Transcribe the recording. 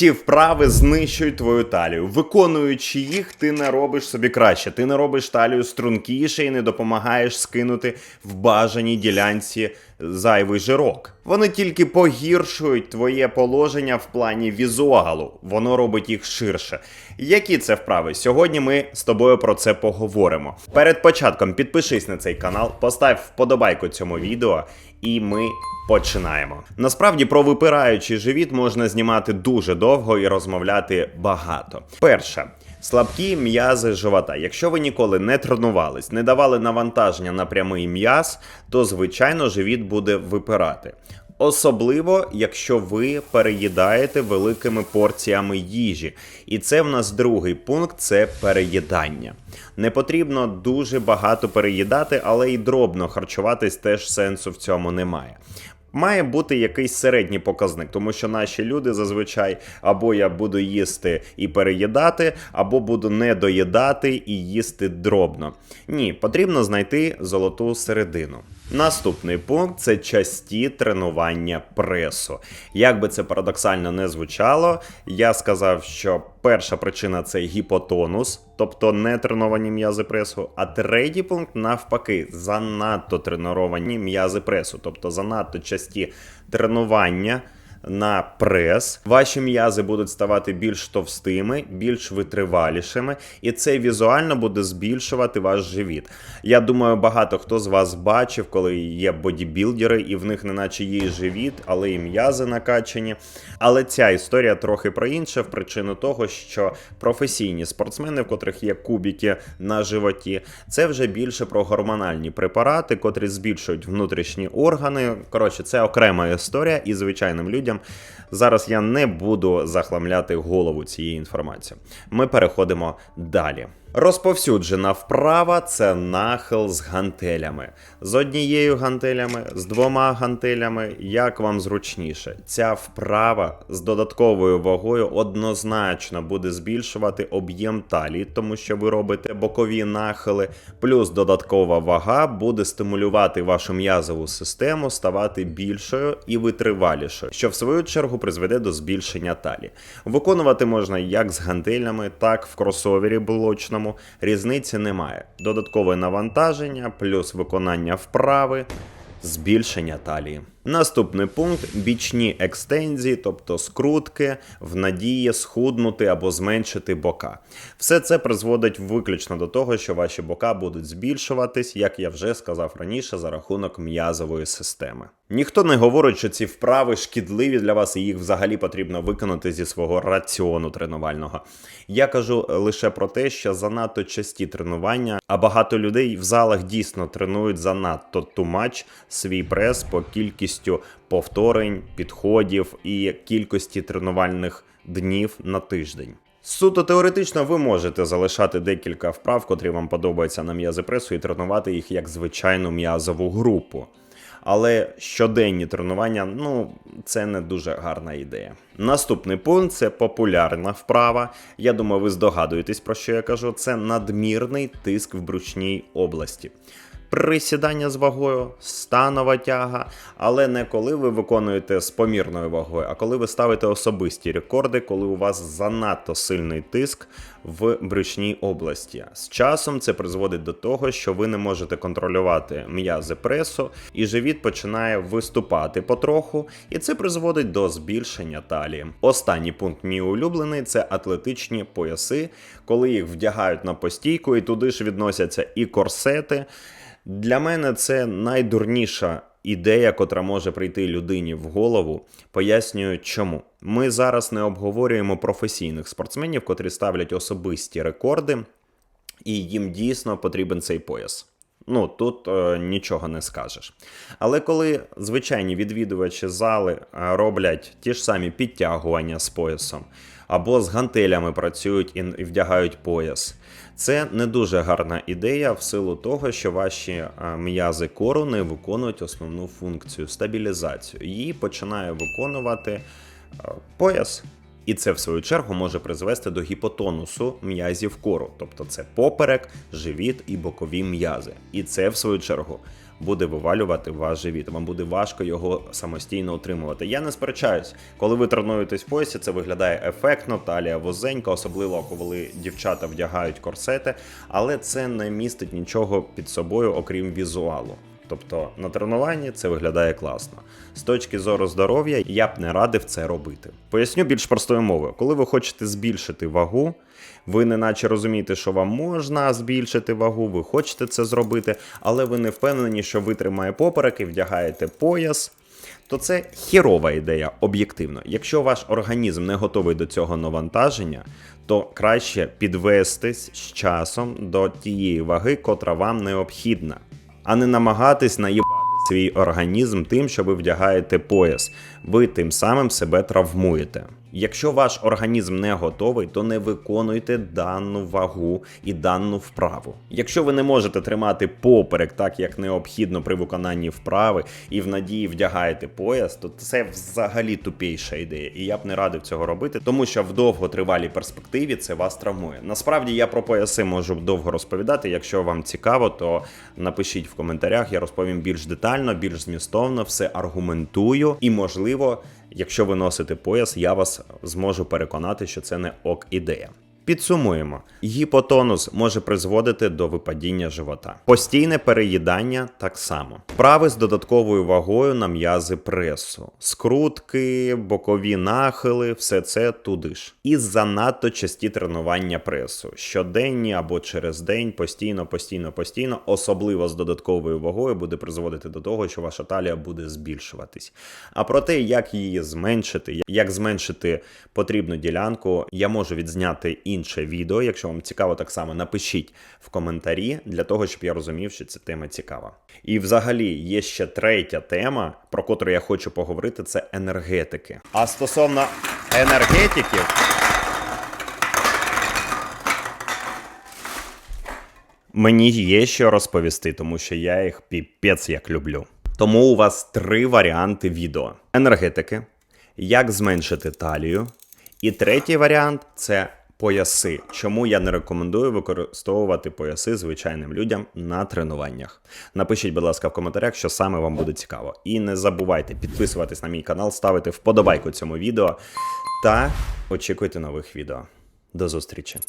Ці вправи знищують твою талію. Виконуючи їх, ти не робиш собі краще. Ти не робиш талію стрункіше і не допомагаєш скинути в бажаній ділянці зайвий жирок. Вони тільки погіршують твоє положення в плані візуалу. Воно робить їх ширше. Які це вправи? Сьогодні ми з тобою про це поговоримо. Перед початком підпишись на цей канал, постав вподобайку цьому відео, і ми починаємо. Насправді про випираючий живіт можна знімати дуже довго і розмовляти багато. Перше. Слабкі м'язи живота. Якщо ви ніколи не тренувались, не давали навантаження на прямий м'яз, то звичайно живіт буде випирати. Особливо, якщо ви переїдаєте великими порціями їжі. І це в нас другий пункт це переїдання. Не потрібно дуже багато переїдати, але й дробно харчуватись теж сенсу в цьому немає. Має бути якийсь середній показник, тому що наші люди зазвичай або я буду їсти і переїдати, або буду не доїдати і їсти дробно. Ні, потрібно знайти золоту середину. Наступний пункт це часті тренування пресу. Як би це парадоксально не звучало, я сказав, що перша причина це гіпотонус, тобто не треновані м'язи пресу. А третій пункт навпаки, занадто треновані м'язи пресу, тобто занадто часті тренування. На прес ваші м'язи будуть ставати більш товстими, більш витривалішими, і це візуально буде збільшувати ваш живіт. Я думаю, багато хто з вас бачив, коли є бодібілдери, і в них неначе є живіт, але і м'язи накачані. Але ця історія трохи про інше, в причину того, що професійні спортсмени, в котрих є кубики на животі, це вже більше про гормональні препарати, котрі збільшують внутрішні органи. Коротше, це окрема історія, і звичайним людям зараз я не буду захламляти голову цією інформацією. Ми переходимо далі. Розповсюджена вправа це нахил з гантелями. З однією гантелями, з двома гантелями, як вам зручніше. Ця вправа з додатковою вагою однозначно буде збільшувати об'єм талії, тому що ви робите бокові нахили, плюс додаткова вага буде стимулювати вашу м'язову систему ставати більшою і витривалішою, що в свою чергу призведе до збільшення талії. Виконувати можна як з гантелями, так в кросовері блочному різниці немає. Додаткове навантаження, плюс виконання вправи, збільшення талії. Наступний пункт бічні екстензії, тобто скрутки, в надії схуднути або зменшити бока. Все це призводить виключно до того, що ваші бока будуть збільшуватись, як я вже сказав раніше, за рахунок м'язової системи. Ніхто не говорить, що ці вправи шкідливі для вас, і їх взагалі потрібно виконати зі свого раціону тренувального. Я кажу лише про те, що занадто часті тренування, а багато людей в залах дійсно тренують занадто тумач свій прес по кількістю повторень, підходів і кількості тренувальних днів на тиждень. Суто теоретично ви можете залишати декілька вправ, котрі вам подобаються на м'язи пресу, і тренувати їх як звичайну м'язову групу. Але щоденні тренування, ну, це не дуже гарна ідея. Наступний пункт це популярна вправа. Я думаю, ви здогадуєтесь, про що я кажу. Це надмірний тиск в брючній області. Присідання з вагою, станова тяга, але не коли ви виконуєте з помірною вагою, а коли ви ставите особисті рекорди, коли у вас занадто сильний тиск в брючній області. З часом це призводить до того, що ви не можете контролювати м'язи пресу, і живіт починає виступати потроху, і це призводить до збільшення талії. Останній пункт мій улюблений це атлетичні пояси, коли їх вдягають на постійку, і туди ж відносяться і корсети. Для мене це найдурніша ідея, котра може прийти людині в голову. Пояснюю, чому. Ми зараз не обговорюємо професійних спортсменів, котрі ставлять особисті рекорди, і їм дійсно потрібен цей пояс. Ну тут е, нічого не скажеш. Але коли звичайні відвідувачі зали е, роблять ті ж самі підтягування з поясом, або з гантелями працюють і вдягають пояс, це не дуже гарна ідея в силу того, що ваші е, м'язи кору не виконують основну функцію стабілізацію. Її починає виконувати е, пояс. І це, в свою чергу, може призвести до гіпотонусу м'язів кору, тобто це поперек, живіт і бокові м'язи. І це, в свою чергу, буде вивалювати ваш живіт. Вам буде важко його самостійно утримувати. Я не сперечаюсь, коли ви тренуєтесь в поясі, це виглядає ефектно, талія возенька, особливо коли дівчата вдягають корсети, але це не містить нічого під собою, окрім візуалу. Тобто на тренуванні це виглядає класно. З точки зору здоров'я я б не радив це робити. Поясню більш простою мовою, коли ви хочете збільшити вагу, ви не наче розумієте, що вам можна збільшити вагу, ви хочете це зробити, але ви не впевнені, що витримає поперек і вдягаєте пояс. То це хірова ідея об'єктивно. Якщо ваш організм не готовий до цього навантаження, то краще підвестись з часом до тієї ваги, котра вам необхідна а не намагатись наїбати свій організм тим, що ви вдягаєте пояс. Ви тим самим себе травмуєте. Якщо ваш організм не готовий, то не виконуйте дану вагу і дану вправу. Якщо ви не можете тримати поперек так, як необхідно при виконанні вправи, і в надії вдягаєте пояс, то це взагалі тупіша ідея. І я б не радив цього робити, тому що в довготривалій перспективі це вас травмує. Насправді я про пояси можу довго розповідати. Якщо вам цікаво, то напишіть в коментарях, я розповім більш детально, більш змістовно, все аргументую і можливо. Якщо ви носите пояс, я вас зможу переконати, що це не ок ідея. Підсумуємо, гіпотонус може призводити до випадіння живота. Постійне переїдання так само. Вправи з додатковою вагою на м'язи пресу, скрутки, бокові нахили, все це туди ж. І занадто часті тренування пресу. Щоденні або через день, постійно, постійно, постійно, особливо з додатковою вагою, буде призводити до того, що ваша талія буде збільшуватись. А про те, як її зменшити, як зменшити потрібну ділянку, я можу відзняти інше відео. Якщо вам цікаво, так само напишіть в коментарі для того, щоб я розумів, що ця тема цікава. І взагалі є ще третя тема, про котру я хочу поговорити, це енергетики. А стосовно енергетиків. Мені є що розповісти, тому що я їх піпець як люблю. Тому у вас три варіанти відео: енергетики, як зменшити талію. І третій варіант це пояси. Чому я не рекомендую використовувати пояси звичайним людям на тренуваннях? Напишіть, будь ласка, в коментарях, що саме вам буде цікаво. І не забувайте підписуватись на мій канал, ставити вподобайку цьому відео та очікуйте нових відео. До зустрічі!